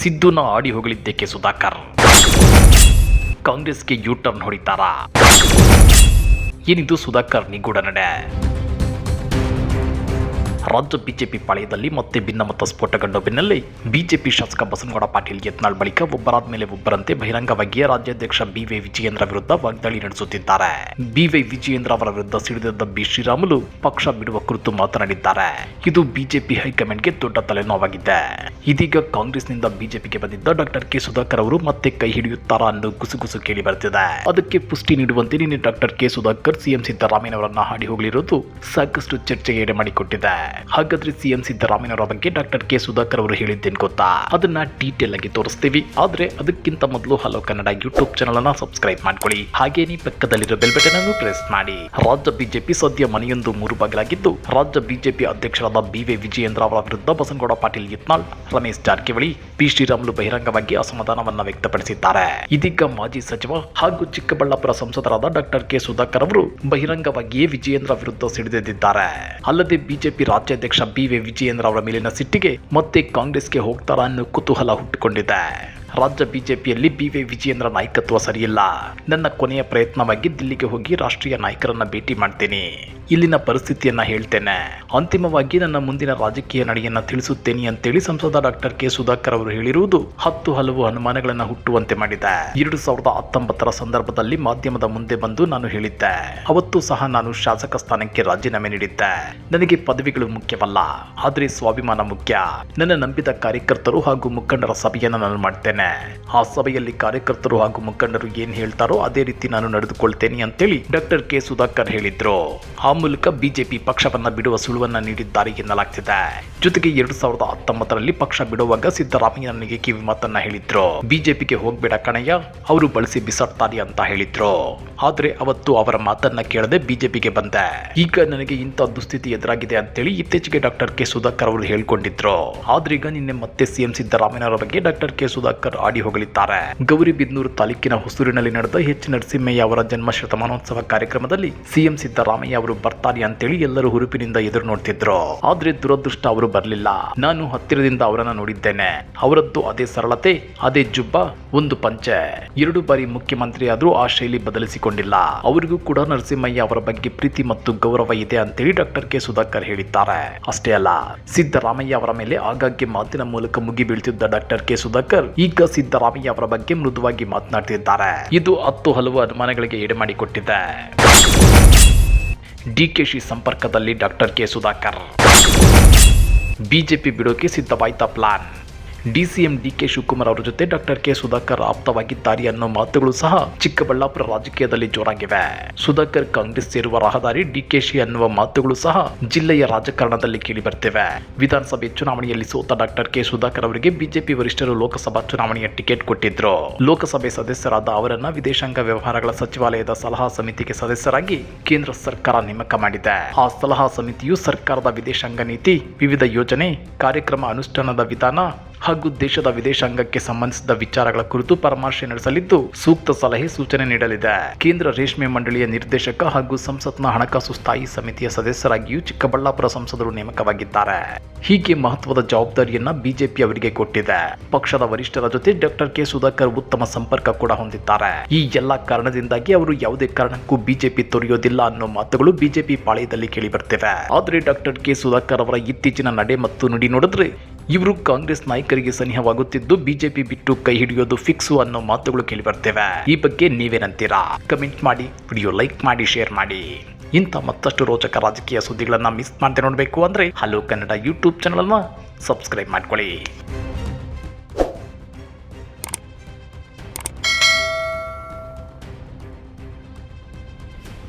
ಸಿದ್ದುನ ಆಡಿ ಹೋಗಲಿದ್ದಕ್ಕೆ ಸುಧಾಕರ್. ಕಾಂಗ್ರೆಸ್ಗೆ U turn ಹೊಡಿತಾರಾ? ಏನಿದು ಸುಧಾಕರ್ ನಿಗೂಢ ನಡೆ? ರಾಜ್ಯ ಬಿಜೆಪಿ ಪಾಳ್ಯದಲ್ಲಿ ಮತ್ತೆ ಭಿನ್ನಮತ ಸ್ಫೋಟಗೊಂಡ ಬೆನ್ನಲ್ಲೇ ಬಿಜೆಪಿ ಶಾಸಕ ಬಸನಗೌಡ ಪಾಟೀಲ್ ಯತ್ನಾಳ್ ಬಳಿಕ ಒಬ್ಬರಾದ ಮೇಲೆ ಒಬ್ಬರಂತೆ ಬಹಿರಂಗವಾಗಿ ರಾಜ್ಯಾಧ್ಯಕ್ಷ ಬಿವೈ ವಿಜಯೇಂದ್ರ ವಿರುದ್ಧ ವಾಗ್ದಾಳಿ ನಡೆಸುತ್ತಿದ್ದಾರೆ. ಬಿವೈ ವಿಜಯೇಂದ್ರ ಅವರ ವಿರುದ್ಧ ಸಿಡಿದಿದ್ದ ಬಿ ಶ್ರೀರಾಮುಲು ಪಕ್ಷ ಬಿಡುವ ಕುರಿತು ಮಾತನಾಡಿದ್ದಾರೆ. ಇದು ಬಿಜೆಪಿ ಹೈಕಮಾಂಡ್ಗೆ ದೊಡ್ಡ ತಲೆನೋವಾಗಿದೆ. ಇದೀಗ ಕಾಂಗ್ರೆಸ್ನಿಂದ ಬಿಜೆಪಿಗೆ ಬಂದಿದ್ದ ಡಾಕ್ಟರ್ ಕೆ. ಸುಧಾಕರ್ ಅವರು ಮತ್ತೆ ಕೈ ಹಿಡಿಯುತ್ತಾರಾ ಅನ್ನೋ ಗುಸುಗುಸು ಕೇಳಿ ಬರ್ತಿದೆ ಅದಕ್ಕೆ ಪುಷ್ಟಿ ನೀಡುವಂತೆ ನಿನ್ನೆ ಡಾಕ್ಟರ್ ಕೆ. ಸುಧಾಕರ್, ಸಿಎಂ ಸಿದ್ದರಾಮಯ್ಯನವರನ್ನ ಹಾಡಿ ಹೋಗಲಿರುವುದು ಸಾಕಷ್ಟು ಚರ್ಚೆಗೆ ಎಡೆ ಮಾಡಿಕೊಟ್ಟಿದೆ. ಹಾಗಾದ್ರೆ ಸಿಎಂ ಸಿದ್ದರಾಮಯ್ಯನವರ ಬಗ್ಗೆ ಡಾಕ್ಟರ್ ಕೆ ಸುಧಾಕರ್ ಅವರು ಹೇಳಿದ್ದೇನು ಗೊತ್ತಾ? ಅದನ್ನ ಡೀಟೇಲ್ ಆಗಿ ತೋರಿಸ್ತೀವಿ. ಆದ್ರೆ ಅದಕ್ಕಿಂತ ಮೊದಲು ಹಲೋ ಕನ್ನಡ ಯೂಟ್ಯೂಬ್ ಚಾನಲ್ ಅನ್ನ ಸಬ್ಸ್ಕ್ರೈಬ್ ಮಾಡ್ಕೊಳ್ಳಿ. ಹಾಗೇನೇ ಪಕ್ಕದಲ್ಲಿರೋ ಬೆಲ್ ಬಟನ್ ಅನ್ನು ಪ್ರೆಸ್ ಮಾಡಿ. ರಾಜ್ಯ ಬಿಜೆಪಿ ಸದ್ಯ ಮನೆಯೊಂದು ಮೂರು ಬಾಗಿಲಾಗಿದ್ದು, ರಾಜ್ಯ ಬಿಜೆಪಿ ಅಧ್ಯಕ್ಷರಾದ ಬಿ ವಿ ವಿಜಯೇಂದ್ರ ಅವರ ವಿರುದ್ಧ ಬಸನಗೌಡ ಪಾಟೀಲ್ ಯತ್ನಾಳ್, ರಮೇಶ್ ಜಾರಕಿಹೊಳಿ, ಪಿ. ಶ್ರೀರಾಮುಲು ಬಹಿರಂಗವಾಗಿ ಅಸಮಾಧಾನವನ್ನ ವ್ಯಕ್ತಪಡಿಸಿದ್ದಾರೆ. ಇದೀಗ ಮಾಜಿ ಸಚಿವ ಹಾಗೂ ಚಿಕ್ಕಬಳ್ಳಾಪುರ ಸಂಸದರಾದ ಡಾಕ್ಟರ್ ಕೆ ಸುಧಾಕರ್ ಅವರು ಬಹಿರಂಗವಾಗಿಯೇ ವಿಜಯೇಂದ್ರ ವಿರುದ್ಧ ಸಿಡಿದೆದ್ದಿದ್ದಾರೆ. ಅಲ್ಲದೆ ಬಿಜೆಪಿ ರಾಜ್ಯಾಧ್ಯಕ್ಷ ಬಿ ವಿ ವಿಜಯೇಂದ್ರ ಅವರ ಮೇಲಿನ ಸಿಟ್ಟಿಗೆ ಮತ್ತೆ ಕಾಂಗ್ರೆಸ್ಗೆ ಹೋಗ್ತಾರಾ ಅನ್ನೋ ಕುತೂಹಲ ಹುಟ್ಟಿಕೊಂಡಿದೆ. ರಾಜ್ಯ ಬಿಜೆಪಿಯಲ್ಲಿ ಬಿ ವಿ ವಿಜಯೇಂದ್ರ ನಾಯಕತ್ವ ಸರಿಯಿಲ್ಲ. ನನ್ನ ಕೊನೆಯ ಪ್ರಯತ್ನವಾಗಿ ದಿಲ್ಲಿಗೆ ಹೋಗಿ ರಾಷ್ಟ್ರೀಯ ನಾಯಕರನ್ನ ಭೇಟಿ ಮಾಡ್ತೇನೆ. ಇಲ್ಲಿನ ಪರಿಸ್ಥಿತಿಯನ್ನ ಹೇಳ್ತೇನೆ. ಅಂತಿಮವಾಗಿ ನನ್ನ ಮುಂದಿನ ರಾಜಕೀಯ ನಡೆಯನ್ನ ತಿಳಿಸುತ್ತೇನೆ ಅಂತೇಳಿ ಸಂಸದ ಡಾಕ್ಟರ್ ಕೆ ಸುಧಾಕರ್ ಅವರು ಹೇಳಿರುವುದು ಹತ್ತು ಹಲವು ಅನುಮಾನಗಳನ್ನ ಹುಟ್ಟುವಂತೆ ಮಾಡಿದೆ. ಎರಡು ಸಾವಿರದ ಹತ್ತೊಂಬತ್ತರ ಸಂದರ್ಭದಲ್ಲಿ ಮಾಧ್ಯಮದ ಮುಂದೆ ಬಂದು ನಾನು ಹೇಳಿದ್ದೆ. ಅವತ್ತು ಸಹ ನಾನು ಶಾಸಕ ಸ್ಥಾನಕ್ಕೆ ರಾಜೀನಾಮೆ ನೀಡಿದ್ದೆ. ನನಗೆ ಪದವಿಗಳು ಮುಖ್ಯವಲ್ಲ, ಆದ್ರೆ ಸ್ವಾಭಿಮಾನ ಮುಖ್ಯ. ನನ್ನ ನಂಬಿದ ಕಾರ್ಯಕರ್ತರು ಹಾಗೂ ಮುಖಂಡರ ಸಭೆಯನ್ನು ನಾನು ಮಾಡ್ತೇನೆ. ಆ ಸಭೆಯಲ್ಲಿ ಕಾರ್ಯಕರ್ತರು ಹಾಗೂ ಮುಖಂಡರು ಏನ್ ಹೇಳ್ತಾರೋ ಅದೇ ರೀತಿ ನಾನು ನಡೆದುಕೊಳ್ತೇನೆ ಅಂತೇಳಿ ಡಾಕ್ಟರ್ ಕೆ ಸುಧಾಕರ್ ಹೇಳಿದ್ರು. ಆ ಮೂಲಕ ಬಿಜೆಪಿ ಪಕ್ಷವನ್ನ ಬಿಡುವ ಸುಳುವನ್ನ ನೀಡಿದ್ದಾರೆ ಎನ್ನಲಾಗ್ತಿದೆ. ಜೊತೆಗೆ ಎರಡು ಸಾವಿರದ ಹತ್ತೊಂಬತ್ತರಲ್ಲಿ ಪಕ್ಷ ಬಿಡುವಾಗ ಸಿದ್ದರಾಮಯ್ಯ ನನಗೆ ಕಿವಿ ಮಾತನ್ನ ಹೇಳಿದ್ರು. ಬಿಜೆಪಿಗೆ ಹೋಗ್ಬೇಡ ಕಣಯ್ಯ, ಅವರು ಬಳಸಿ ಬಿಸಾಡ್ತಾರೆ ಅಂತ ಹೇಳಿದ್ರು. ಆದ್ರೆ ಅವತ್ತು ಅವರ ಮಾತನ್ನ ಕೇಳದೆ ಬಿಜೆಪಿಗೆ ಬಂದೆ. ಈಗ ನನಗೆ ಇಂಥ ದುಸ್ಥಿತಿ ಎದುರಾಗಿದೆ ಅಂತೇಳಿ ಇತ್ತೀಚೆಗೆ ಡಾಕ್ಟರ್ ಕೆ. ಸುಧಾಕರ್ ಅವರು ಹೇಳ್ಕೊಂಡಿದ್ರು. ಆದ್ರೀಗ ನಿನ್ನೆ ಮತ್ತೆ ಸಿಎಂ ಸಿದ್ದರಾಮಯ್ಯರ ಬಗ್ಗೆ ಡಾಕ್ಟರ್ ಕೆ. ಸುಧಾಕರ್ ಆಡಿ ಹೋಗಲಿದ್ದಾರೆ ಗೌರಿಬಿದ್ನೂರು ತಾಲೂಕಿನ ಹೊಸೂರಿನಲ್ಲಿ ನಡೆದ ಎಚ್ ನರಸಿಂಹಯ್ಯ ಅವರ ಜನ್ಮ ಶತಮಾನೋತ್ಸವ ಕಾರ್ಯಕ್ರಮದಲ್ಲಿ ಸಿಎಂ ಸಿದ್ದರಾಮಯ್ಯ ಅವರು ಬರ್ತಾರೆ ಅಂತೇಳಿ ಎಲ್ಲರೂ ಹುರುಪಿನಿಂದ ಎದುರು ನೋಡ್ತಿದ್ರು. ಆದ್ರೆ ದುರದೃಷ್ಟ ಅವರು ಬರಲಿಲ್ಲ. ನಾನು ಹತ್ತಿರದಿಂದ ಅವರನ್ನ ನೋಡಿದ್ದೇನೆ. ಅವರದ್ದು ಅದೇ ಸರಳತೆ, ಅದೇ ಜುಬ್ಬ, ಒಂದು ಪಂಚೆ. ಎರಡು ಬಾರಿ ಮುಖ್ಯಮಂತ್ರಿ ಆದ್ರೂ ಆ ಶೈಲಿ ಬದಲಿಸಿಕೊಂಡಿಲ್ಲ. ಅವರಿಗೂ ಕೂಡ ನರಸಿಂಹಯ್ಯ ಅವರ ಬಗ್ಗೆ ಪ್ರೀತಿ ಮತ್ತು ಗೌರವ ಇದೆ ಅಂತೇಳಿ ಡಾಕ್ಟರ್ ಕೆ ಸುಧಾಕರ್ ಹೇಳಿದ್ದಾರೆ. ಅಷ್ಟೇ ಅಲ್ಲ, ಸಿದ್ದರಾಮಯ್ಯ ಅವರ ಮೇಲೆ ಆಗಾಗ್ಗೆ ಮಾತಿನ ಮೂಲಕ ಮುಗಿ ಬೀಳ್ತಿದ್ದ ಡಾಕ್ಟರ್ ಕೆ ಸುಧಾಕರ್ ಈಗ ಸಿದ್ದರಾಮಯ್ಯ ಅವರ ಬಗ್ಗೆ ಮೃದುವಾಗಿ ಮಾತನಾಡ್ತಿದ್ದಾರೆ. ಇದು ಹತ್ತು ಹಲವು ಅನುಮಾನಗಳಿಗೆ ಎಡೆ ಮಾಡಿಕೊಟ್ಟಿದೆ ಡಿಕೆಶಿ ಸಂಪರ್ಕದಲ್ಲಿ ಡಾಕ್ಟರ್ ಕೆ ಸುಧಾಕರ್. ಬಿಜೆಪಿ ಬಿಡೋಕೆ ಸಿದ್ಧವಾಯ್ತಾ plan. DCM D K Shivakumar ಅವರ ಜೊತೆ ಡಾಕ್ಟರ್ ಕೆ ಸುಧಾಕರ್ ಆಪ್ತವಾಗಿದ್ದಾರೆ ಅನ್ನೋ ಮಾತುಗಳು ಸಹ ಚಿಕ್ಕಬಳ್ಳಾಪುರ ರಾಜಕೀಯದಲ್ಲಿ ಜೋರಾಗಿವೆ. ಸುಧಾಕರ್ ಕಾಂಗ್ರೆಸ್ ಸೇರುವ ರಹದಾರಿ ಡಿಕೆಶಿ ಅನ್ನುವ ಮಾತುಗಳು ಸಹ ಜಿಲ್ಲೆಯ ರಾಜಕಾರಣದಲ್ಲಿ ಕೇಳಿ ಬರ್ತಿವೆ. ವಿಧಾನಸಭೆ ಚುನಾವಣೆಯಲ್ಲಿ ಸೋತ ಡಾಕ್ಟರ್ ಕೆ ಸುಧಾಕರ್ ಅವರಿಗೆ ಬಿಜೆಪಿ ವರಿಷ್ಠರು ಲೋಕಸಭಾ ಚುನಾವಣೆಯ ಟಿಕೆಟ್ ಕೊಟ್ಟಿದ್ರು. ಲೋಕಸಭೆ ಸದಸ್ಯರಾದ ಅವರನ್ನ ವಿದೇಶಾಂಗ ವ್ಯವಹಾರಗಳ ಸಚಿವಾಲಯದ ಸಲಹಾ ಸಮಿತಿಗೆ ಸದಸ್ಯರಾಗಿ ಕೇಂದ್ರ ಸರ್ಕಾರ ನೇಮಕ ಮಾಡಿದೆ. ಆ ಸಲಹಾ ಸಮಿತಿಯು ಸರ್ಕಾರದ ವಿದೇಶಾಂಗ ನೀತಿ, ವಿವಿಧ ಯೋಜನೆ, ಕಾರ್ಯಕ್ರಮ ಅನುಷ್ಠಾನದ ವಿಧಾನ ಹಾಗೂ ದೇಶದ ವಿದೇಶಾಂಗಕ್ಕೆ ಸಂಬಂಧಿಸಿದ ವಿಚಾರಗಳ ಕುರಿತು ಪರಾಮರ್ಶೆ ನಡೆಸಲಿದ್ದು ಸೂಕ್ತ ಸಲಹೆ ಸೂಚನೆ ನೀಡಲಿದೆ. ಕೇಂದ್ರ ರೇಷ್ಮೆ ಮಂಡಳಿಯ ನಿರ್ದೇಶಕ ಹಾಗೂ ಸಂಸತ್ನ ಹಣಕಾಸು ಸ್ಥಾಯಿ ಸಮಿತಿಯ ಸದಸ್ಯರಾಗಿಯೂ ಚಿಕ್ಕಬಳ್ಳಾಪುರ ಸಂಸದರು ನೇಮಕವಾಗಿದ್ದಾರೆ. ಹೀಗೆ ಮಹತ್ವದ ಜವಾಬ್ದಾರಿಯನ್ನ ಬಿಜೆಪಿ ಅವರಿಗೆ ಕೊಟ್ಟಿದೆ. ಪಕ್ಷದ ವರಿಷ್ಠರ ಜೊತೆ ಡಾಕ್ಟರ್ ಕೆ ಸುಧಾಕರ್ ಉತ್ತಮ ಸಂಪರ್ಕ ಕೂಡ ಹೊಂದಿದ್ದಾರೆ. ಈ ಎಲ್ಲಾ ಕಾರಣದಿಂದಾಗಿ ಅವರು ಯಾವುದೇ ಕಾರಣಕ್ಕೂ ಬಿಜೆಪಿ ತೊರೆಯೋದಿಲ್ಲ ಅನ್ನೋ ಮಾತುಗಳು ಬಿಜೆಪಿ ಪಾಳೆಯದಲ್ಲಿ ಕೇಳಿ ಬರ್ತಿವೆ. ಆದ್ರೆ ಡಾಕ್ಟರ್ ಕೆ ಸುಧಾಕರ್ ಅವರ ಇತ್ತೀಚಿನ ನಡೆ ಮತ್ತು ನುಡಿ ನೋಡಿದ್ರೆ ಇವರು ಕಾಂಗ್ರೆಸ್ ನಾಯಕರಿಗೆ ಸನಿಹವಾಗುತ್ತಿದ್ದು ಬಿಜೆಪಿ ಬಿಟ್ಟು ಕೈ ಹಿಡಿಯೋದು ಫಿಕ್ಸು ಅನ್ನೋ ಮಾತುಗಳು ಕೇಳಿ ಬರ್ತೇವೆ ಈ ಬಗ್ಗೆ ನೀವೇನಂತೀರಾ? ಕಮೆಂಟ್ ಮಾಡಿ ವಿಡಿಯೋ ಲೈಕ್ ಮಾಡಿ ಶೇರ್ ಮಾಡಿ. ಇಂಥ ಮತ್ತಷ್ಟು ರೋಚಕ ರಾಜಕೀಯ ಸುದ್ದಿಗಳನ್ನು ಮಿಸ್ ಮಾಡದೆ ನೋಡಬೇಕು ಅಂದರೆ ಹಲೋ ಕನ್ನಡ ಯೂಟ್ಯೂಬ್ ಚಾನಲನ್ನು ಸಬ್ಸ್ಕ್ರೈಬ್ ಮಾಡ್ಕೊಳ್ಳಿ.